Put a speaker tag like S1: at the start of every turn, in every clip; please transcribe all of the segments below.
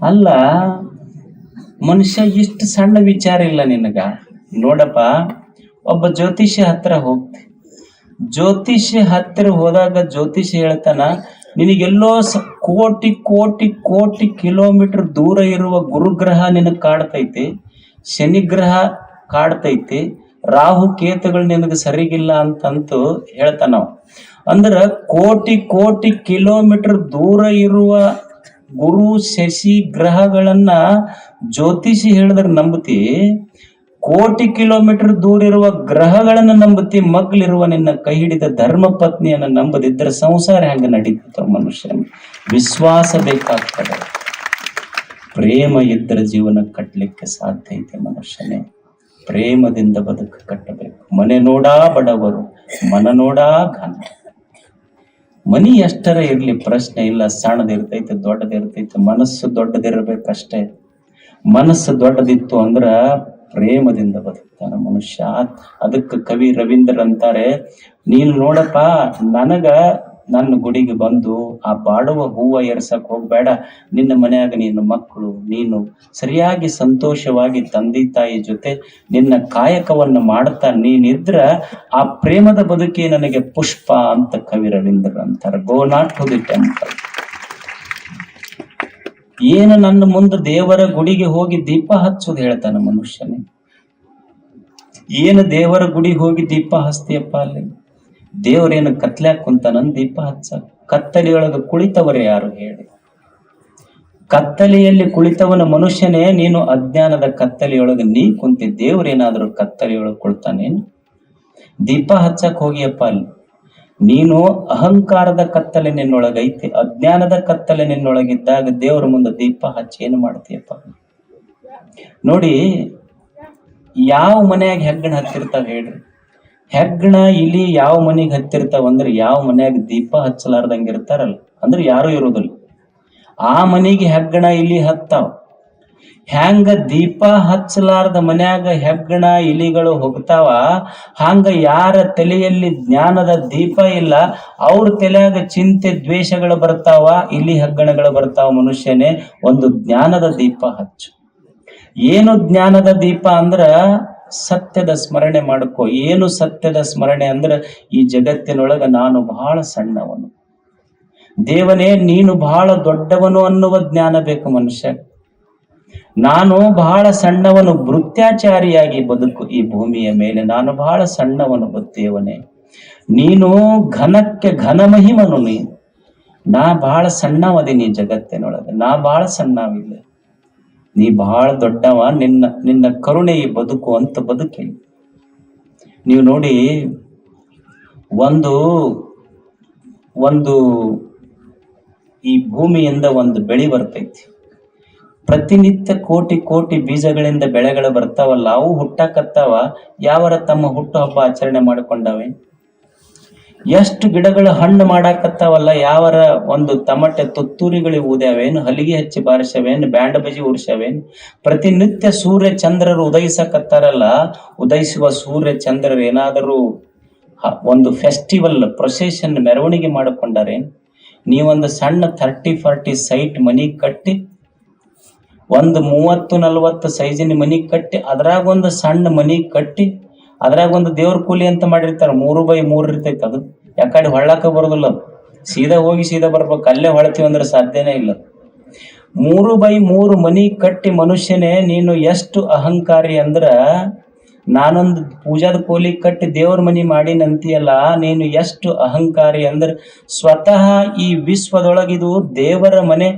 S1: ಅಲ್ಲ, ಮನುಷ್ಯ ಇಷ್ಟು ಸಣ್ಣ ವಿಚಾರ ಇಲ್ಲ ನಿನಗ? ನೋಡಪ್ಪ, ಒಬ್ಬ ಜ್ಯೋತಿಷ್ಯ ಹತ್ರ ಹೋಗ್ತಿ. ಜ್ಯೋತಿಷ್ಯ ಹತ್ತಿರ ಹೋದಾಗ ಜ್ಯೋತಿಷ್ಯ ಹೇಳ್ತಾನ, ನಿನಗೆಲ್ಲೋ ಸ ಕೋಟಿ ಕೋಟಿ ಕೋಟಿ ಕಿಲೋಮೀಟರ್ ದೂರ ಇರುವ ಗುರುಗ್ರಹ ನಿನಗೆ ಕಾಡ್ತೈತಿ ಶನಿಗ್ರಹ ಕಾಡ್ತೈತಿ ರಾಹು ಕೇತುಗಳು ನಿನಗೆ ಸರಿಗಿಲ್ಲ ಅಂತಂತೂ ಹೇಳ್ತಾನ ನಾವು ಅಂದ್ರ ಕೋಟಿ ಕೋಟಿ ಕಿಲೋಮೀಟರ್ ದೂರ ಇರುವ ಗುರು ಶಶಿ ಗ್ರಹಗಳನ್ನ ಜ್ಯೋತಿಷಿ ಹೇಳಿದ್ರೆ ನಂಬತಿ ಕೋಟಿ ಕಿಲೋಮೀಟರ್ ದೂರ ಇರುವ ಗ್ರಹಗಳನ್ನ ನಂಬತಿ ಮಗ್ಲಿರುವ ನಿನ್ನ ಕೈ ಹಿಡಿದ ಧರ್ಮ ಪತ್ನಿಯನ್ನ ನಂಬದಿದ್ರೆ ಸಂಸಾರ ಹೆಂಗ ನಡೀತ ಮನುಷ್ಯನ? ವಿಶ್ವಾಸ ಬೇಕಾಗ್ತದೆ. ಪ್ರೇಮ ಇದ್ದರೆ ಜೀವನ ಕಟ್ಟಲಿಕ್ಕೆ ಸಾಧ್ಯ ಐತೆ ಮನುಷ್ಯನೇ. ಪ್ರೇಮದಿಂದ ಬದುಕು ಕಟ್ಟಬೇಕು. ಮನೆ ನೋಡಾ ಬಡವರು, ಮನ ನೋಡಾ ಘನ ಮನಿ ಎಷ್ಟರ ಇರ್ಲಿ ಪ್ರಶ್ನೆ ಇಲ್ಲ. ಸಣ್ಣದಿರ್ತೈತೆ ದೊಡ್ಡದಿರ್ತೈತೆ ಮನಸ್ಸು ದೊಡ್ಡದಿರ್ಬೇಕಷ್ಟೇ. ಮನಸ್ಸು ದೊಡ್ಡದಿತ್ತು ಅಂದ್ರ ಪ್ರೇಮದಿಂದ ಬದುಕ್ತಾನ ಮನುಷ್ಯ. ಅದಕ್ಕೆ ಕವಿ ರವೀಂದ್ರ ಅಂತಾರೆ, ನೀನು ನೋಡಪ್ಪ, ನನಗ ನನ್ನ ಗುಡಿಗೆ ಬಂದು ಆ ಬಾಡುವ ಹೂವ ಏರ್ಸಕ್ ಹೋಗ್ಬೇಡ. ನಿನ್ನ ಮನೆಯಾಗ ನಿನ್ನ ಮಕ್ಕಳು, ನೀನು ಸರಿಯಾಗಿ ಸಂತೋಷವಾಗಿ ತಂದೆ ತಾಯಿ ಜೊತೆ ನಿನ್ನ ಕಾಯಕವನ್ನು ಮಾಡ್ತಾ ನೀನಿದ್ರ, ಆ ಪ್ರೇಮದ ಬದುಕಿ ನನಗೆ ಪುಷ್ಪ ಅಂತ ಕವಿ ರವೀಂದ್ರ ಅಂತಾರೆ. Go not to the temple ಏನು ನನ್ನ ಮುಂದೆ ದೇವರ ಗುಡಿಗೆ ಹೋಗಿ ದೀಪ ಹಚ್ಚೋದು ಹೇಳ್ತಾನೆ ಮನುಷ್ಯನೇ. ಏನು ದೇವರ ಗುಡಿ ಹೋಗಿ ದೀಪ ಹಚ್ತಿಯಪ್ಪ ಅಲ್ಲಿ? ದೇವರೇನು ಕತ್ಲ್ಯಾಕ್ ಕುಂತಾನಂದ್ ದೀಪ ಹಚ್ಚ ಕತ್ತಲೆಯೊಳಗೆ ಕುಳಿತವರು ಯಾರು ಹೇಳಿ. ಕತ್ತಲೆಯಲ್ಲಿ ಕುಳಿತವನ ಮನುಷ್ಯನೇ, ನೀನು ಅಜ್ಞಾನದ ಕತ್ತಲೆಯೊಳಗೆ ನೀ ಕುಂತಿ, ದೇವ್ರೇನಾದ್ರೂ ಕತ್ತಲೆಯೊಳಗೆ ಕುಳಿತಾನೇನು ದೀಪ ಹಚ್ಚಕ್ ಹೋಗಿಯಪ್ಪ ಅಲ್ಲಿ. ನೀನು ಅಹಂಕಾರದ ಕತ್ತಲೆ ನಿನ್ನೊಳಗೈತಿ ಅಜ್ಞಾನದ ಕತ್ತಲೆ ನಿನ್ನೊಳಗಿದ್ದಾಗ ದೇವರ ಮುಂದೆ ದೀಪ ಹಚ್ಚಿ ಏನು ಮಾಡ್ತೀಯಪ್ಪ? ನೋಡಿ, ಯಾವ ಮನೆಯಾಗ ಹೆಗ್ಗಣ ಹತ್ತಿರ್ತಾವ ಹೇಳ್ರಿ. ಹೆಗ್ಗಣ, ಇಲಿ ಯಾವ ಮನೆಗೆ ಹತ್ತಿರ್ತಾವ ಅಂದ್ರೆ ಯಾವ ಮನ್ಯಾಗ ದೀಪ ಹಚ್ಚಲಾರ್ದಂಗ ಇರ್ತಾರಲ್ಲ ಅಂದ್ರೆ ಯಾರು ಇರೋದಿಲ್ಲ. ಆ ಮನೆಗೆ ಹೆಗ್ಗಣ, ಇಲಿ ಹತ್ತಾವ. ಹ್ಯಾಂಗ ದೀಪ ಹಚ್ಚಲಾರ್ದ ಮನ್ಯಾಗ ಹೆಗ್ಗಣ, ಇಲಿಗಳು ಹೋಗ್ತಾವ, ಹಂಗ ಯಾರ ತಲೆಯಲ್ಲಿ ಜ್ಞಾನದ ದೀಪ ಇಲ್ಲ, ಅವ್ರ ತಲೆಯಾಗ ಚಿಂತೆ, ದ್ವೇಷಗಳು ಬರ್ತಾವ, ಇಲಿ ಹೆಗ್ಗಣಗಳು ಬರ್ತಾವ ಮನುಷ್ಯನೇ, ಒಂದು ಜ್ಞಾನದ ದೀಪ ಹಚ್ಚು. ಏನು ಜ್ಞಾನದ ದೀಪ ಅಂದ್ರ ಸತ್ಯದ ಸ್ಮರಣೆ ಮಾಡ್ಕೋ. ಏನು ಸತ್ಯದ ಸ್ಮರಣೆ ಅಂದ್ರ ಈ ಜಗತ್ತಿನೊಳಗ ನಾನು ಬಹಳ ಸಣ್ಣವನು. ದೇವನೇ, ನೀನು ಬಹಳ ದೊಡ್ಡವನು ಅನ್ನುವ ಜ್ಞಾನ ಬೇಕು ಮನುಷ್ಯ. ನಾನು ಬಹಳ ಸಣ್ಣವನು, ಭೃತ್ಯಾಚಾರಿಯಾಗಿ ಬದುಕು ಈ ಭೂಮಿಯ ಮೇಲೆ. ನಾನು ಬಹಳ ಸಣ್ಣವನು ದೇವನೇ. ನೀನು ಘನಕ್ಕೆ ಘನ ಮಹಿಮನು ನೀ. ನಾ ಬಹಳ ಸಣ್ಣವದಿನಿ ಜಗತ್ತಿನೊಳಗೆ. ನಾ ಬಹಳ ಸಣ್ಣವಿಲ್ಲ. ನೀ ಬಹಳ ದೊಡ್ಡವ, ನಿನ್ನ ನಿನ್ನ ಕರುಣೆ ಬದುಕು ಅಂತ ಬದುಕಿ ನೀವು ನೋಡಿ, ಒಂದು ಒಂದು ಈ ಭೂಮಿಯಿಂದ ಒಂದು ಬೆಳಿ ಬರ್ತೈತಿ. ಪ್ರತಿನಿತ್ಯ ಕೋಟಿ ಕೋಟಿ ಬೀಜಗಳಿಂದ ಬೆಳೆಗಳು ಬರ್ತಾವಲ್ಲ, ಅವು ಹುಟ್ಟಾಕತ್ತಾವ. ಯಾವರ ತಮ್ಮ ಹುಟ್ಟುಹಬ್ಬ ಆಚರಣೆ ಮಾಡಿಕೊಂಡವೆ? ಎಷ್ಟು ಗಿಡಗಳು ಹಣ್ಣು ಮಾಡಾಕತ್ತಾವಲ್ಲ, ಯಾವರ ಒಂದು ತಮಟೆ ತುತ್ತೂರಿಗಳು ಊದ್ಯಾವೇನು ಹಲಿಗೆ ಹಚ್ಚಿ ಬಾರಿಸವೇನು ಬ್ಯಾಂಡ್ ಬಜಿ ಉರ್ಸವೇನು ಪ್ರತಿನಿತ್ಯ ಸೂರ್ಯ ಚಂದ್ರರು ಉದಯಿಸಕತ್ತಾರಲ್ಲ, ಉದಯಿಸುವ ಸೂರ್ಯ ಚಂದ್ರರು ಏನಾದರೂ ಒಂದು ಫೆಸ್ಟಿವಲ್ ಪ್ರೊಸೆಷನ್ ಮೆರವಣಿಗೆ ಮಾಡಿಕೊಂಡಾರೇನು? ನೀವೊಂದು ಸಣ್ಣ ಥರ್ಟಿ ಫಾರ್ಟಿ ಸೈಟ್ ಮನಿ ಕಟ್ಟಿ, ಒಂದು ಮೂವತ್ತು ನಲವತ್ತು ಸೈಜಿನ ಮನಿ ಕಟ್ಟಿ ಅದ್ರಾಗ ಒಂದು ಸಣ್ಣ ಮನಿ ಕಟ್ಟಿ ಅದ್ರಾಗ ಒಂದು ದೇವ್ರ ಕೂಲಿ ಅಂತ ಮಾಡಿರ್ತಾರ, ಮೂರು ಬೈ ಮೂರು ಇರ್ತೈತಿ ಅದು. ಯಾಕಡೆ ಹೊಳ್ಳಾಕ ಬರೋದಿಲ್ಲ ಅದು. ಸೀದಾ ಹೋಗಿ ಸೀದಾ ಬರ್ಬೇಕು, ಅಲ್ಲೇ ಹೊಳ್ತೀವಿ ಅಂದ್ರೆ ಸಾಧ್ಯನೇ ಇಲ್ಲ ಮೂರು ಬೈ ಮೂರು ಮನಿ ಕಟ್ಟಿ ಮನುಷ್ಯನೇ, ನೀನು ಎಷ್ಟು ಅಹಂಕಾರಿ ಅಂದ್ರ, ನಾನೊಂದು ಪೂಜಾದ ಕೋಲಿ ಕಟ್ಟಿ ದೇವ್ರ ಮನಿ ಮಾಡಿನಂತೀಯಲ್ಲ, ನೀನು ಎಷ್ಟು ಅಹಂಕಾರಿ ಅಂದ್ರೆ, ಸ್ವತಃ ಈ ವಿಶ್ವದೊಳಗಿದು ದೇವರ ಮನೆ,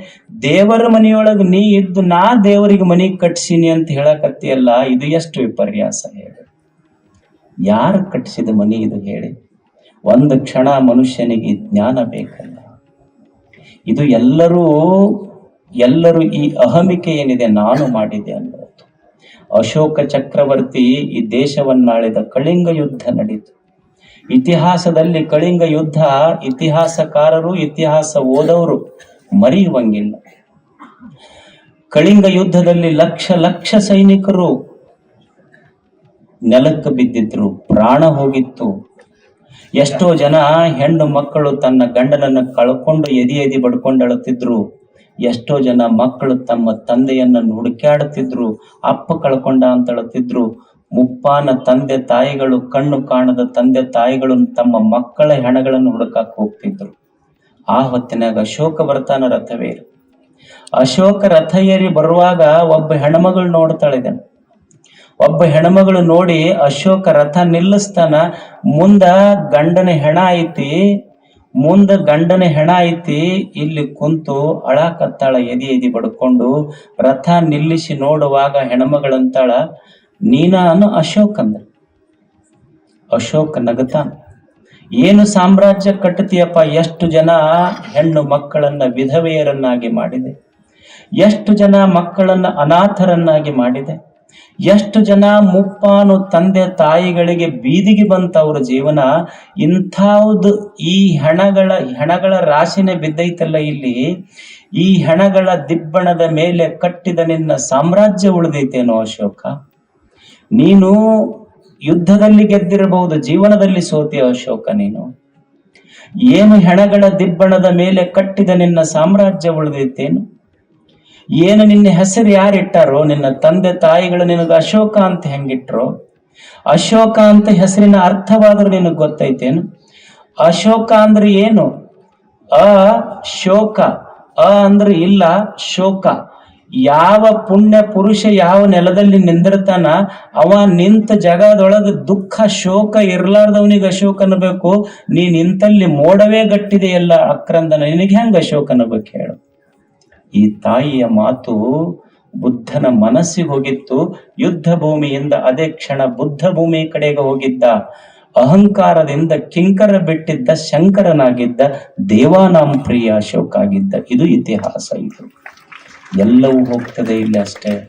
S1: ದೇವರ ಮನೆಯೊಳಗೆ ನೀ ಇದ್ದು ನಾ ದೇವರಿಗೆ ಮನಿ ಕಟ್ಸೀನಿ ಅಂತ ಹೇಳಕತ್ತೀಯಲ್ಲ, ಇದು ಎಷ್ಟು ವಿಪರ್ಯಾಸ ಹೇಳಿ. ಯಾರು ಕಟ್ಟಿಸಿದ ಮನೆ ಇದು ಹೇಳಿ? ಒಂದು ಕ್ಷಣ ಮನುಷ್ಯನಿಗೆ ಜ್ಞಾನ ಬೇಕಲ್ಲ. ಇದು ಎಲ್ಲರೂ ಎಲ್ಲರೂ ಈ ಅಹಮಿಕೆ ಏನಿದೆ ನಾನು ಮಾಡಿದೆ ಅನ್ನೋದು ಅಶೋಕ ಚಕ್ರವರ್ತಿ ಈ ದೇಶವನ್ನಾಳಿದ ಕಳಿಂಗ ಯುದ್ಧ ನಡೀತು. ಇತಿಹಾಸದಲ್ಲಿ ಕಳಿಂಗ ಯುದ್ಧ ಇತಿಹಾಸಕಾರರು, ಇತಿಹಾಸ ಓದವರು ಮರೆಯುವಂಗಿಲ್ಲ. ಕಳಿಂಗ ಯುದ್ಧದಲ್ಲಿ ಲಕ್ಷ ಲಕ್ಷ ಸೈನಿಕರು ನೆಲಕ್ಕೆ ಬಿದ್ದಿದ್ರು, ಪ್ರಾಣ ಹೋಗಿತ್ತು. ಎಷ್ಟೋ ಜನ ಹೆಣ್ಣು ಮಕ್ಕಳು ತನ್ನ ಗಂಡನನ್ನ ಕಳ್ಕೊಂಡು ಎದಿ ಎದಿ ಬಡ್ಕೊಂಡು ಅಳುತ್ತಿದ್ರು ಎಷ್ಟೋ ಜನ ಮಕ್ಕಳು ತಮ್ಮ ತಂದೆಯನ್ನ ಹುಡುಕ್ಯಾಡುತ್ತಿದ್ರು, ಅಪ್ಪ ಕಳ್ಕೊಂಡ ಅಂತ ಅಳುತ್ತಿದ್ರು ಮುಪ್ಪಾನ ತಂದೆ ತಾಯಿಗಳು, ಕಣ್ಣು ಕಾಣದ ತಂದೆ ತಾಯಿಗಳು ತಮ್ಮ ಮಕ್ಕಳ ಹೆಣಗಳನ್ನು ಹುಡುಕಾಕ್ ಹೋಗ್ತಿದ್ರು. ಆ ಹೊತ್ತಿನಾಗ ಅಶೋಕ ಬರ್ತಾನ ರಥವೇರಿ. ಅಶೋಕ ರಥ ಏರಿ ಬರುವಾಗ ಒಬ್ಬ ಹೆಣ್ಮಗಳು ನೋಡ್ತಾಳಿದೆ ಒಬ್ಬ ಹೆಣ್ಮಗಳು ನೋಡಿ ಅಶೋಕ ರಥ ನಿಲ್ಲಿಸ್ತಾನ, ಮುಂದ ಗಂಡನ ಹೆಣ ಐತಿ, ಮುಂದ ಗಂಡನ ಹೆಣ ಐತಿ, ಇಲ್ಲಿ ಕುಂತು ಅಳಾಕತ್ತಾಳ ಎದಿ ಎದಿ ಬಡ್ಕೊಂಡು ರಥ ನಿಲ್ಲಿಸಿ ನೋಡುವಾಗ ಹೆಣ್ಮಗಳಂತಾಳ ನೀನಾನು ಅಶೋಕ್ ಅಂದ ಅಶೋಕ್ ನಗತಾನ, ಏನು ಸಾಮ್ರಾಜ್ಯ ಕಟ್ಟತಿಯಪ್ಪ ಎಷ್ಟು ಜನ ಹೆಣ್ಣು ಮಕ್ಕಳನ್ನ ವಿಧವೆಯರನ್ನಾಗಿ ಮಾಡಿದೆ, ಎಷ್ಟು ಜನ ಮಕ್ಕಳನ್ನ ಅನಾಥರನ್ನಾಗಿ ಮಾಡಿದೆ. ಎಷ್ಟು ಜನ ಮುಪ್ಪಾನು ತಂದೆ ತಾಯಿಗಳಿಗೆ ಬೀದಿಗೆ ಬಂತ ಅವ್ರ ಜೀವನ, ಇಂಥವ್ದು ಈ ಹೆಣಗಳ ಹೆಣಗಳ ರಾಶಿನೇ ಬಿದ್ದೈತಲ್ಲ ಇಲ್ಲಿ. ಈ ಹೆಣಗಳ ದಿಬ್ಬಣದ ಮೇಲೆ ಕಟ್ಟಿದ ನಿನ್ನ ಸಾಮ್ರಾಜ್ಯ ಉಳಿದೈತೇನೋ ಅಶೋಕ. ನೀನು ಯುದ್ಧದಲ್ಲಿ ಗೆದ್ದಿರಬಹುದು, ಜೀವನದಲ್ಲಿ ಸೋತಿ ಅಶೋಕ ನೀನು. ಏನು ಹೆಣಗಳ ದಿಬ್ಬಣದ ಮೇಲೆ ಕಟ್ಟಿದ ನಿನ್ನ ಸಾಮ್ರಾಜ್ಯ ಉಳಿದೈತೇನು? ಏನು ನಿನ್ನ ಹೆಸರು ಯಾರಿಟ್ಟಾರೋ, ನಿನ್ನ ತಂದೆ ತಾಯಿಗಳು ನಿನಗೆ ಅಶೋಕ ಅಂತ ಹೆಂಗಿಟ್ರೋ, ಅಶೋಕ ಅಂತ ಹೆಸರಿನ ಅರ್ಥವಾದ್ರೂ ನಿನಗೆ ಗೊತ್ತೈತೇನು? ಅಶೋಕ ಅಂದ್ರೆ ಏನು? ಅ, ಶೋಕ. ಅ ಅಂದ್ರೆ ಇಲ್ಲ, ಶೋಕ. ಯಾವ ಪುಣ್ಯ ಪುರುಷ ಯಾವ ನೆಲದಲ್ಲಿ ನಿಂದಿರ್ತಾನ, ಅವ ನಿಂತ ಜಗದೊಳಗ ದುಃಖ, ಶೋಕ ಇರ್ಲಾರ್ದವನಿಗೆ ಅಶೋಕ ಅನ್ನಬೇಕು. ನೀ ನಿಂತಲ್ಲಿ ಮೋಡವೇ ಗಟ್ಟಿದೆಯಲ್ಲ ಅಕ್ರಂದನ. ನಿನಗೆ ಹೆಂಗ ಅಶೋಕ ಅನ್ಬೇಕು ಹೇಳು? ಈ ತಾಯಿಯ ಮಾತು ಬುದ್ಧನ ಮನಸ್ಸಿಗೆ ಹೋಗಿತ್ತು. ಯುದ್ಧ ಭೂಮಿಯಿಂದ ಅದೇ ಕ್ಷಣ ಬುದ್ಧ ಭೂಮಿ ಕಡೆಗೆ ಹೋಗಿದ್ದ. ಅಹಂಕಾರದಿಂದ ಕಿಂಕರ ಬಿಟ್ಟಿದ್ದ ಶಂಕರನಾಗಿದ್ದ ದೇವಾನಾಂ ಪ್ರಿಯ ಅಶೋಕ ಆಗಿದ್ದ ಇದು ಇತಿಹಾಸ ಇದು. ಎಲ್ಲವೂ ಹೋಗ್ತದೆ ಇಲ್ಲಿ ಅಷ್ಟೇ.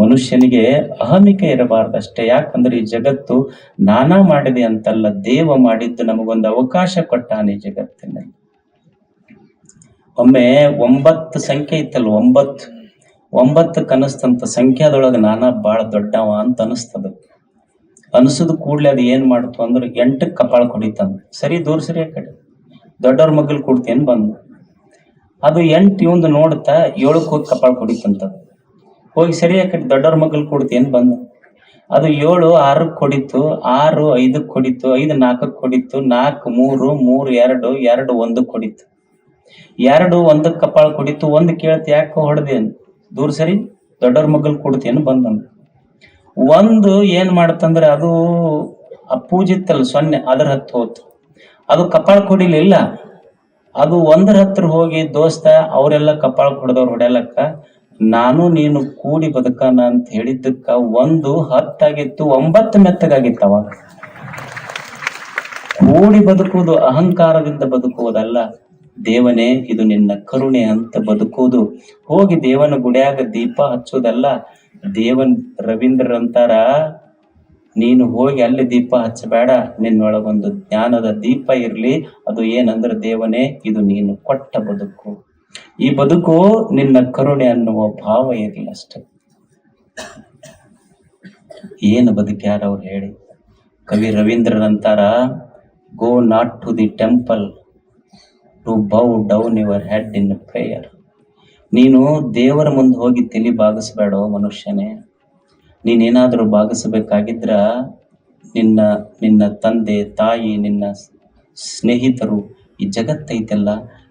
S1: ಮನುಷ್ಯನಿಗೆ ಅಹಮಿಕೆ ಇರಬಾರ್ದಷ್ಟೇ. ಯಾಕಂದ್ರೆ ಈ ಜಗತ್ತು ನಾನಾ ಮಾಡಿದೆ ಅಂತಲ್ಲ, ದೇವ ಮಾಡಿದ್ದು ನಮಗೊಂದು ಅವಕಾಶ ಕೊಟ್ಟಾನೆ ಜಗತ್ತಿನಲ್ಲಿ. ಒಮ್ಮೆ ಒಂಬತ್ತು ಸಂಖ್ಯೆ ಇತ್ತಲ್ಲ ಒಂಬತ್ತು. ಒಂಬತ್ತು ಕನಸ್ತಂತ ಸಂಖ್ಯಾದೊಳಗೆ ನಾನಾ ಬಹಳ ದೊಡ್ಡವ ಅಂತ ಅನಿಸ್ತದ. ಅನಿಸದ ಕೂಡ್ಲೆ ಅದು ಏನ್ ಮಾಡ್ತು ಅಂದ್ರೆ ಎಂಟಕ್ಕೆ ಕಪಾಳ ಕೊಡಿತಂದ. ಸರಿ ದೂರ ಸರಿ ಆ ಕಡೆ. ದೊಡ್ಡವ್ರ ಮಗಲ್ ಕೊಡ್ತೇನ್ ಬಂದು. ಅದು ಎಂಟು ಇವಂದು ನೋಡ್ತಾ ಏಳಕ್ಕೆ ಹೋಗಿ ಕಪಾಳ ಕೊಡಿತಂತ. ಹೋಗಿ ಸರಿ ಆ ಕಡೆ ದೊಡ್ಡವ್ರ ಮಗಲ್ ಕೊಡ್ತೇನ್ ಬಂದ. ಅದು ಏಳು ಆರಕ್ಕೆ ಕೊಡಿತು, ಆರು ಐದಕ್ಕೆ ಕೊಡಿತು, ಐದು ನಾಲ್ಕಕ್ಕೆ ಕೊಡಿತು, ನಾಲ್ಕು ಮೂರು ಮೂರು ಎರಡು ಎರಡು ಒಂದಕ್ಕೆ ಕೊಡಿತು. ಎರಡು ಒಂದಕ್ಕೆ ಕಪಾಳ ಕುಡಿತು, ಒಂದು ಕೇಳ್ತಿ ಯಾಕೆ ಹೊಡೆದೇನು? ದೂರ ಸರಿ, ದೊಡ್ಡವ್ರ ಮಗಲ್ ಕೊಡ್ತೇನು ಬಂದಂದ ಒಂದು ಏನ್ ಮಾಡ್ತಂದ್ರೆ ಅದು ಆ ಪೂಜಿತ್ತಲ್ಲ ಸೊನ್ನೆ, ಅದ್ರ ಹತ್ತು ಹೋತು. ಅದು ಕಪಾಳ ಕೊಡಿಲಿಲ್ಲ. ಅದು ಒಂದ್ರ ಹತ್ರ ಹೋಗಿ, ದೋಸ್ತ, ಅವರೆಲ್ಲ ಕಪಾಳ ಕೊಡದವ್ರು ಹೊಡೆಯಲಕ್ಕ. ನಾನು ನೀನು ಕೂಡಿ ಬದುಕನ ಅಂತ ಹೇಳಿದ್ದಕ್ಕ ಒಂದು ಹತ್ತಾಗಿತ್ತು, ಒಂಬತ್ತು ಮೆತ್ತಗಾಗಿತ್ತು ಅವಾಗ. ಕೂಡಿ ಬದುಕುವುದು ಅಹಂಕಾರದಿಂದ ಬದುಕುವುದಲ್ಲ. ದೇವನೇ, ಇದು ನಿನ್ನ ಕರುಣೆ ಅಂತ ಬದುಕೋದು ಹೋಗಿ ದೇವನ ಗುಡಿಯಾಗ ದೀಪ ಹಚ್ಚೋದಲ್ಲ ದೇವನ್ ರವೀಂದ್ರಂತಾರ ನೀನು ಹೋಗಿ ಅಲ್ಲಿ ದೀಪ ಹಚ್ಚಬೇಡ, ನಿನ್ನೊಳಗೊಂದು ಜ್ಞಾನದ ದೀಪ ಇರ್ಲಿ, ಅದು ಏನಂದ್ರೆ ದೇವನೇ, ಇದು ನೀನು ಕೊಟ್ಟ ಬದುಕು. ಈ ಬದುಕು ನಿನ್ನ ಕರುಣೆ ಅನ್ನುವ ಭಾವ ಇರಲಿ ಅಷ್ಟೆ. ಏನು ಬದುಕ್ಯಾರ ಅವ್ರು ಹೇಳಿ? ಕವಿ ರವೀಂದ್ರನಂತಾರ go not to the temple to bow down your head in prayer ನೀನು ದೇವರ ಮುಂದೆ ಹೋಗಿ ತಲೆ ಬಾಗಿಸ್ಬೇಡೋ ಮನುಷ್ಯನೇ. ನೀನೇನಾದರೂ ಬಾಗಿಸಬೇಕಾಗಿದ್ರ ನಿನ್ನ ನಿನ್ನ ತಂದೆ, ತಾಯಿ, ನಿನ್ನ ಸ್ನೇಹಿತರು ಈ ಜಗತ್ತೈತಲ್ಲ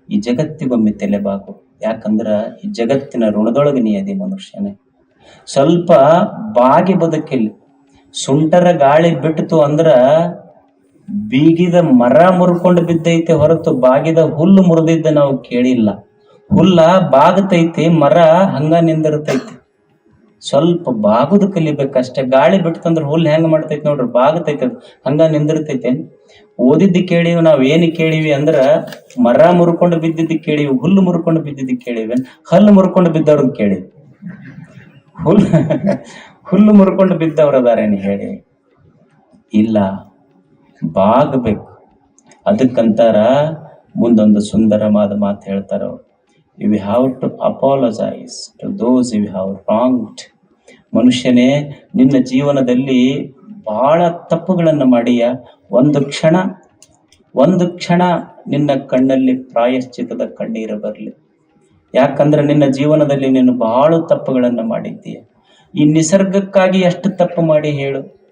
S1: ಈ ಜಗತ್ತಿಗೊಮ್ಮೆ ತಲೆ ಬಾಗು. ಯಾಕಂದ್ರೆ ಈ ಜಗತ್ತಿನ ಋಣದೊಳಗೆ ನೀ ಮನುಷ್ಯನೇ. ಸ್ವಲ್ಪ ಬಾಗಿ ಬದುಕಿಲ್ಲ, ಸುಂಟರ ಗಾಳಿ ಬಿಟ್ಟಿತು ಅಂದ್ರ ಬೀಗಿದ ಮರ ಮುರ್ಕೊಂಡು ಬಿದ್ದೈತೆ ಹೊರತು ಬಾಗಿದ ಹುಲ್ಲು ಮುರಿದಿದ್ದ ನಾವು ಕೇಳಿಲ್ಲ. ಹುಲ್ಲ ಬಾಗತೈತಿ, ಮರ ಹಂಗ ನಿಂದಿರ್ತೈತಿ. ಸ್ವಲ್ಪ ಬಾಗುದು ಕಲಿಬೇಕಷ್ಟೇ. ಗಾಳಿ ಬಿಡ್ತಂದ್ರ ಹುಲ್ಲು ಹೆಂಗ್ ಮಾಡ್ತೈತಿ ನೋಡ್ರಿ, ಬಾಗತೈತಿ ಹಂಗ ನಿಂದಿರ್ತೈತೆ. ಓದಿದ್ದು ಕೇಳಿವಿ, ನಾವ್ ಏನ್ ಕೇಳಿವಿ ಅಂದ್ರ ಮರ ಮುರ್ಕೊಂಡು ಬಿದ್ದಿದ್ದು ಕೇಳಿವಿ, ಹುಲ್ಲು ಮುರ್ಕೊಂಡು ಬಿದ್ದಿದ್ದು ಕೇಳಿವಿ ಹಲ್ಲು ಮುರ್ಕೊಂಡು ಬಿದ್ದವ್ರನ್ನ ಕೇಳಿವಿ ಹುಲ್ಲು ಹುಲ್ಲು ಮುರ್ಕೊಂಡು ಬಿದ್ದವ್ರದಾರೇನು ಹೇಳಿ? ಇಲ್ಲ. ಬಾಗಬೇಕು. ಅದಕ್ಕಂತಾರ ಮುಂದೊಂದು ಸುಂದರವಾದ ಮಾತು ಹೇಳ್ತಾರ you've have to apologise to those you have wronged ಮನುಷ್ಯನೇ, ನಿನ್ನ ಜೀವನದಲ್ಲಿ ಬಹಳ ತಪ್ಪುಗಳನ್ನು ಮಾಡಿಯ. ಒಂದು ಕ್ಷಣ ಒಂದು ಕ್ಷಣ ನಿನ್ನ ಕಣ್ಣಲ್ಲಿ ಪ್ರಾಯಶ್ಚಿತದ ಕಣ್ಣೀರು ಬರಲಿ. ಯಾಕಂದ್ರೆ ನಿನ್ನ ಜೀವನದಲ್ಲಿ ನೀನು ಬಹಳ ತಪ್ಪುಗಳನ್ನು ಮಾಡಿದ್ದೀಯ. ಈ ನಿಸರ್ಗಕ್ಕಾಗಿ ಎಷ್ಟು ತಪ್ಪು ಮಾಡಿ ಹೇಳು.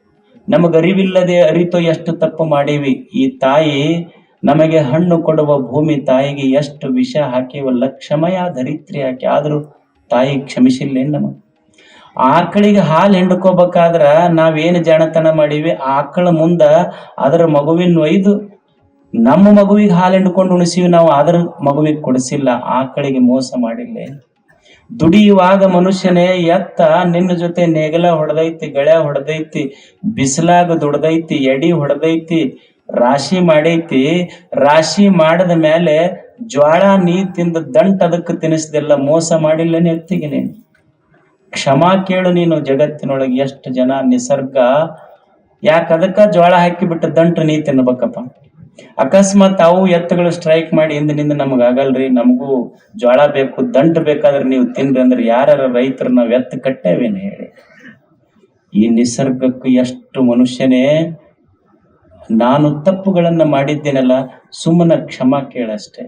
S1: ನಮಗರಿವಿಲ್ಲದೆ ಅರಿತು ಎಷ್ಟು ತಪ್ಪು ಮಾಡೀವಿ. ಈ ತಾಯಿ ನಮಗೆ ಹಣ್ಣು ಕೊಡುವ ಭೂಮಿ ತಾಯಿಗೆ ಎಷ್ಟು ವಿಷ ಹಾಕಿವಲ್ಲ ಕ್ಷಮಯ ಧರಿತ್ರಿ ಹಾಕಿ ಆದ್ರೂ ತಾಯಿ ಕ್ಷಮಿಸಿಲ್ಲೇನ್ ನಮಗೆ ಆಕಳಿಗೆ ಹಾಲು ಹಿಂಡ್ಕೋಬೇಕಾದ್ರ ನಾವೇನು ಜಾಣತನ ಮಾಡೀವಿ. ಆಕಳ ಮುಂದ ಅದರ ಮಗುವಿನ ಒಯ್ದು ನಮ್ಮ ಮಗುವಿಗೆ ಹಾಲು ಹಿಂಡ್ಕೊಂಡು ಉಣಿಸಿವಿ ನಾವು ಅದರ ಮಗುವಿಗೆ ಕೊಡಿಸಿಲ್ಲ. ಆಕಳಿಗೆ ಮೋಸ ಮಾಡಿಲ್ಲ ದುಡಿಯುವಾಗ ಮನುಷ್ಯನೇ ಎತ್ತ, ನಿನ್ನ ಜೊತೆ ನೇಗಲ ಹೊಡೆದೈತಿ ಗಳೆ ಹೊಡೆದೈತಿ, ಬಿಸಿಲಾಗ ದುಡ್ದೈತಿ, ಎಡಿ ಹೊಡೆದೈತಿ, ರಾಶಿ ಮಾಡೈತಿ. ರಾಶಿ ಮಾಡದ ಮೇಲೆ ಜ್ವಾಳ ನೀ ತಿಂದ ದಂಟ್ ಅದಕ್ಕೆ ತಿನ್ನಿಸ್ದಿಲ್ಲ ಮೋಸ ಮಾಡಿಲ್ಲ ಎತ್ತಿಗೆ ನೀನು. ಕ್ಷಮಾ ಕೇಳು ನೀನು ಜಗತ್ತಿನೊಳಗೆ ಎಷ್ಟು ಜನ ನಿಸರ್ಗ. ಯಾಕ ಅದಕ್ಕ ಜ್ವಾಳ ಹಾಕಿ ಬಿಟ್ಟು ದಂಟು ನೀ ತಿನ್ಬೇಕಪ್ಪ? ಅಕಸ್ಮಾತ್ ಅವು ಎತ್ತುಗಳು ಸ್ಟ್ರೈಕ್ ಮಾಡಿ ಹಿಂದಿನಿಂದ ನಮಗ ಆಗಲ್ರಿ, ನಮಗೂ ಜ್ವಾಳ ಬೇಕು, ದಂಟು ಬೇಕಾದ್ರೆ ನೀವು ತಿನ್ರಿ ಅಂದ್ರೆ ಯಾರ ರೈತರು ನಾವ್ ಎತ್ತ ಕಟ್ಟೇವೇನು ಹೇಳಿ? ಈ ನಿಸರ್ಗಕ್ಕೂ ಎಷ್ಟು ಮನುಷ್ಯನೇ ನಾನು ತಪ್ಪುಗಳನ್ನ ಮಾಡಿದ್ದೇನಲ್ಲ, ಸುಮ್ಮನ ಕ್ಷಮಾ ಕೇಳಷ್ಟೇ.